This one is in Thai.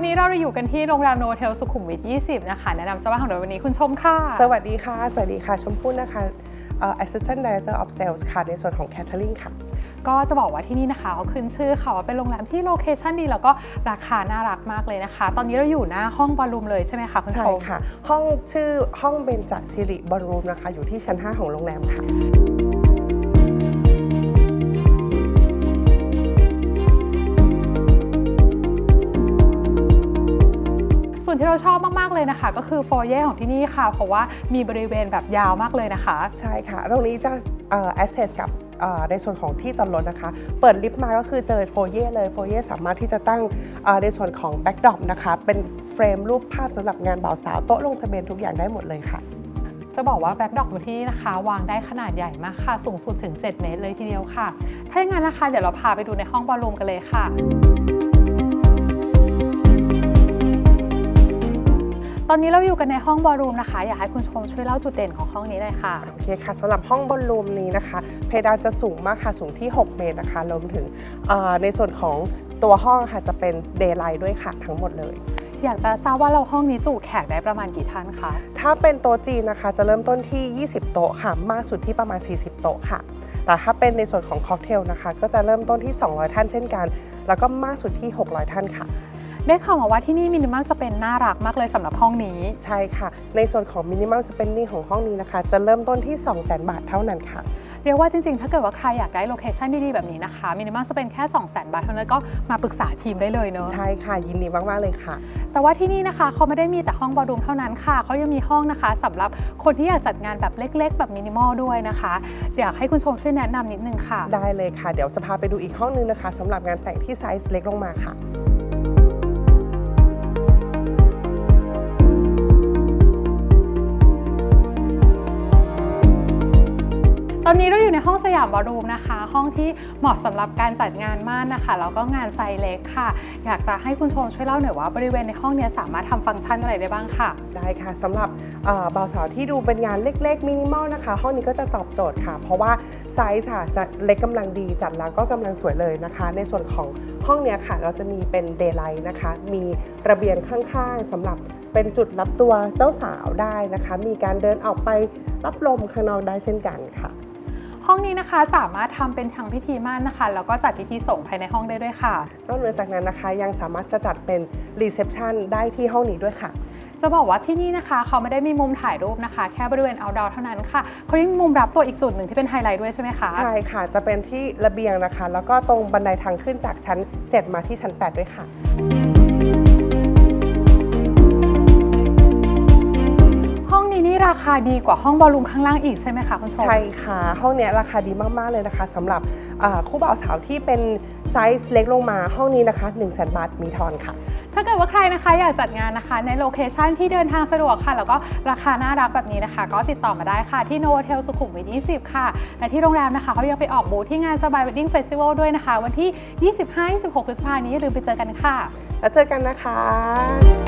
วันนี้เราอยู่กันที่โรงแรมโนเทลสุขุมวิท 20 นะคะ แนะนำเจ้าบ้านของเราวันนี้คุณชมค่ะ สวัสดีค่ะ สวัสดีค่ะ ชมพู่นะคะเอ่อ Assistant Director of Sales ค่ะ ในส่วนของ Catering ค่ะ ก็จะบอกว่าที่นี่นะคะเขาขึ้นชื่อค่ะว่าเป็นโรงแรมที่โลเคชั่นดี แล้วก็ราคาน่ารักมากเลยนะคะ ตอนนี้เราอยู่หน้าห้องบอลลูมเลยใช่ไหมคะคุณชใช่มค่ะ ห้องชื่อห้องเบญจสิริบอลรูมนะคะ อยู่ที่ชั้น 5 ของโรงแรมค่ะ วนที่เราชอบมากๆเลยนะคะ ก็คือโฟเย่ของที่นี่ค่ะ เพราะว่ามีบริเวณแบบยาวมากเลยนะคะ ใช่ค่ะ ตรงนี้จะเอ่อ access กับเอ่อในส่วนของที่จอดรถนะคะ เปิดลิฟต์มาก็คือเจอโฟเย่เลยโฟเย่สามารถที่จะตั้งเอ่อในส่วนของแบ็กดรอปนะคะ เป็นเฟรมรูปภาพสำหรับงานบ่าวสาวโต๊ะลงทะเบียนทุกอย่างได้หมดเลยค่ะ จะบอกว่าแบ็กดอกของที่นี่นะคะ วางได้ขนาดใหญ่มากค่ะ สูงสุดถึง 7 เมตรเลยทีเดียวค่ะ ถ้าอย่างนั้นนะคะ เดี๋ยวเราพาไปดูในห้องบอลลูมกันเลยค่ะ ตอนนี้เราอยู่กันในห้องบอลลูมนะคะ อยากให้คุณชมช่วยเล่าจุดเด่นของห้องนี้เลยค่ะ โอเคค่ะสำหรับห้องบอลลูมนี้นะคะ เพดานจะสูงมากค่ะสูงที่ 6 เมตรนะคะรวมถึงเอ่อในส่วนของตัวห้องค่ะจะเป็นเดย์ไลท์ด้วยค่ะทั้งหมดเลยอยากจะทราบว่าเราห้องนี้จุแขกได้ประมาณกี่ท่านคะ ถ้าเป็นโต๊ะจีนนะคะ จะเริ่มต้นที่ 20 โต๊ะค่ะ มากสุดที่ประมาณ 40 โต๊ะค่ะ แต่ถ้าเป็นในส่วนของค็อกเทลนะคะ ก็จะเริ่มต้นที่ 200 ท่านเช่นกัน แล้วก็มากสุดที่ 600 ท่านค่ะ ได้ข่าวมาว่าที่นี่มินิมัมสเปนน่ารักมากเลยสำหรับห้องนี้ ใช่ค่ะ ในส่วนของมินิมัมสเปน n ิ n ของห้องนี้นะคะ จะเริ่มต้นที่ 200,000 บาทเท่านั้นค่ะ เรียกว่าจริงๆ ถ้าเกิดว่าใครอยากได้โลเคชันดีๆ แบบนี้นะคะมินิมัมสเปนแค่ 2 0 0 0 0 0 บาทเท่านั้นก็มาปรึกษาทีมได้เลยเนอะ ใช่ค่ะ ยินดีมากๆเลยค่ะ แต่ว่าที่นี่นะคะเขาไม่ได้มีแต่ห้องบอลรูมเท่านั้นค่ะ เขายังมีห้องนะคะสำหรับคนที่อยากจัดงานแบบเล็ก ๆ แบบมินิมอลด้วยนะคะ อยากให้คุณชมช่วยแนะนำนิดนึงค่ะ ได้เลยค่ะ เดี๋ยวจะพาไปดูอีกห้องนึงนะคะสำหรับงานแต่งที่ไซส์เล็กลงมาค่ะ ตอนนี้เราอยู่ในห้องสยามบอรูมนะคะ ห้องที่เหมาะสำหรับการจัดงานม่านนะคะแล้วก็งานไซส์เล็กค่ะ อยากจะให้คุณชมช่วยเล่าหน่อยว่าบริเวณในห้องนี้สามารถทำฟังก์ชันอะไรได้บ้างค่ะ ได้ค่ะสำหรับบ่าวสาวที่ดูเป็นงานเล็ก ๆ มินิมอลนะคะ ห้องนี้ก็จะตอบโจทย์ค่ะ เพราะว่าไซส์ค่ะจะเล็กกำลังดีจัดแล้วก็กำลังสวยเลยนะคะ ในส่วนของห้องนี้ค่ะ เราจะมีเป็นเดย์ไลท์นะคะ มีระเบียงข้างๆสำหรับเป็นจุดรับตัวเจ้าสาวได้นะคะ มีการเดินออกไปรับลมข้างนอกได้เช่นกันค่ะ ห้องนี้นะคะสามารถทำเป็นทางพิธีม่านนะคะ แล้วก็จัดพิธีส่งภายในห้องได้ด้วยค่ะ นอกเหนือจากนั้นนะคะ ยังสามารถจะจัดเป็นรีเซพชันได้ที่ห้องนี้ด้วยค่ะจะบอกว่าที่นี่นะคะ เขาไม่ได้มีมุมถ่ายรูปนะคะ แค่บริเวณ outdoor เท่านั้นค่ะ เขายังมีมุมรับตัวอีกจุดหนึ่งที่เป็นไฮไลท์ด้วยใช่ไหมคะ ใช่ค่ะ จะเป็นที่ระเบียงนะคะ แล้วก็ตรงบันไดทางขึ้นจากชั้น 7 มาที่ชั้น 8 ด้วยค่ะ คาดีกว่าห้องบอลลูมข้างล่างอีกใช่ไหมคะคุณชม ใช่ค่ะ ห้องเนี้ยราคาดีมากๆเลยนะคะสำหรับอ่าคู่บ่าวสาวที่เป็นไซส์เล็กลงมาห้องนี้นะคะ1 0 0 0 0แบาทมีทอนค่ะ ถ้าเกิดว่าใครนะคะอยากจัดงานนะคะ ในโลเคชันที่เดินทางสะดวกค่ะ แล้วก็ราคาน่ารักแบบนี้นะคะ ก็ติดต่อมาได้ค่ะที่ Novotel สุขุมวิท 20 ค่ะ และที่โรงแรมนะคะเขายังไปออกบูธที่งานสบาย Wedding Festival ด้วยนะคะ วันที่ 25-26พฤษภาคมนี้อย่าลืมไปเจอกันค่ะ แล้วเจอกันนะคะ